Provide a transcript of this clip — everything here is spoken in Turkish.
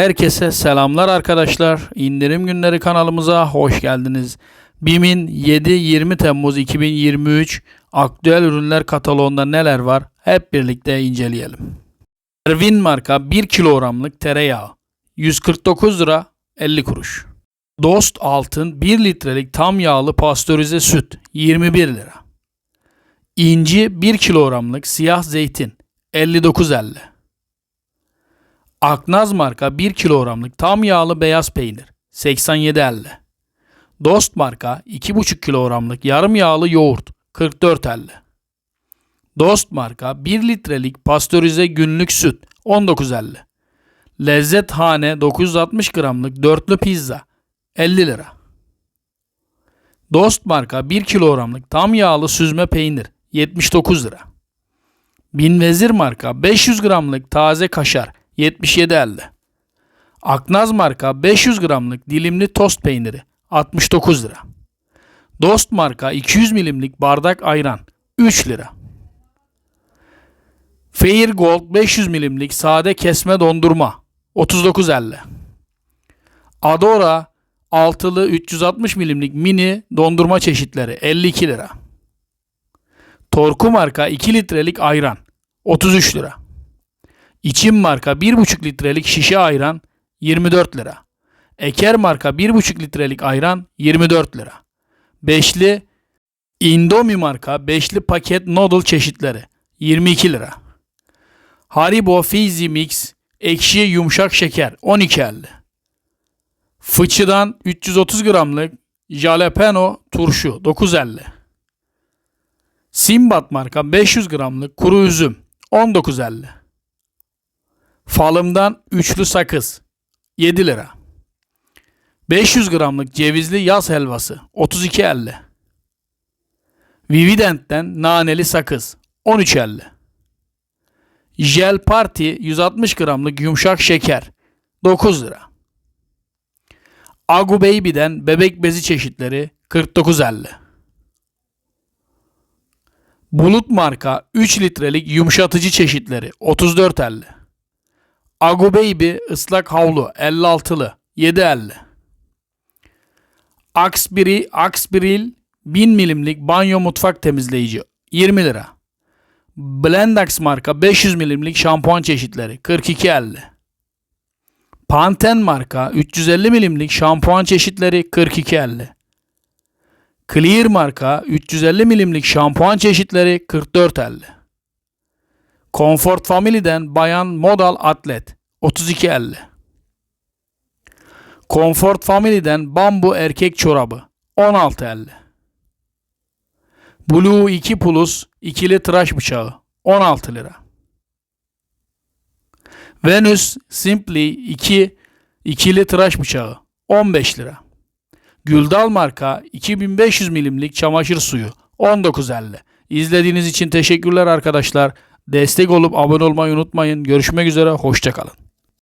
Herkese selamlar arkadaşlar. İndirim günleri kanalımıza hoş geldiniz. BİM'in 7-20 Temmuz 2023 aktüel ürünler kataloğunda neler var hep birlikte inceleyelim. Ervin marka 1 kilogramlık tereyağı 149 lira 50 kuruş. Dost Altın 1 litrelik tam yağlı pastörize süt 21 lira. İnci 1 kilogramlık siyah zeytin 59.50. Aknaz marka 1 kilogramlık tam yağlı beyaz peynir 87.50. Dost marka 2,5 kilogramlık yarım yağlı yoğurt 44.50. Dost marka 1 litrelik pastörize günlük süt 19.50. Lezzet Hane 960 gramlık dörtlü pizza 50 lira. Dost marka 1 kilogramlık tam yağlı süzme peynir 79 lira. Binvezir marka 500 gramlık taze kaşar 77.50. Aknaz marka 500 gramlık dilimli tost peyniri 69 lira. Dost marka 200 milimlik bardak ayran 3 lira. Fair Gold 500 milimlik sade kesme dondurma 39.50. Adora altılı 360 milimlik mini dondurma çeşitleri 52 lira. Torku marka 2 litrelik ayran 33 lira. İçim marka 1,5 litrelik şişe ayran 24 lira. Eker marka 1,5 litrelik ayran 24 lira. Beşli Indomie marka beşli paket noodle çeşitleri 22 lira. Haribo Fizzy Mix ekşi yumuşak şeker 12.50. Fıçıdan 330 gramlık jalapeno turşu 9.50. Simbat marka 500 gramlık kuru üzüm 19.50. Falımdan üçlü sakız 7 lira. 500 gramlık cevizli yaz helvası 32.50. Vivident'ten naneli sakız 13.50. Jel Party 160 gramlık yumuşak şeker 9 lira. Agu Baby'den bebek bezi çeşitleri 49.50. Bulut marka 3 litrelik yumuşatıcı çeşitleri 34.50. Agu Baby ıslak havlu 56'lı 7.50. Axe Axbril 1000 milimlik banyo mutfak temizleyici 20 lira. Blendax marka 500 milimlik şampuan çeşitleri 42.50. Pantene marka 350 milimlik şampuan çeşitleri 42.50. Clear marka 350 milimlik şampuan çeşitleri 44.50. Comfort Family'den bayan modal atlet 32.50. Comfort Family'den bambu erkek çorabı 16.50. Blue 2 Plus ikili tıraş bıçağı 16 lira. Venus Simply 2 ikili tıraş bıçağı 15 lira. Güldal marka 2500 milimlik çamaşır suyu 19.50. İzlediğiniz için teşekkürler arkadaşlar. Destek olup abone olmayı unutmayın. Görüşmek üzere. Hoşçakalın.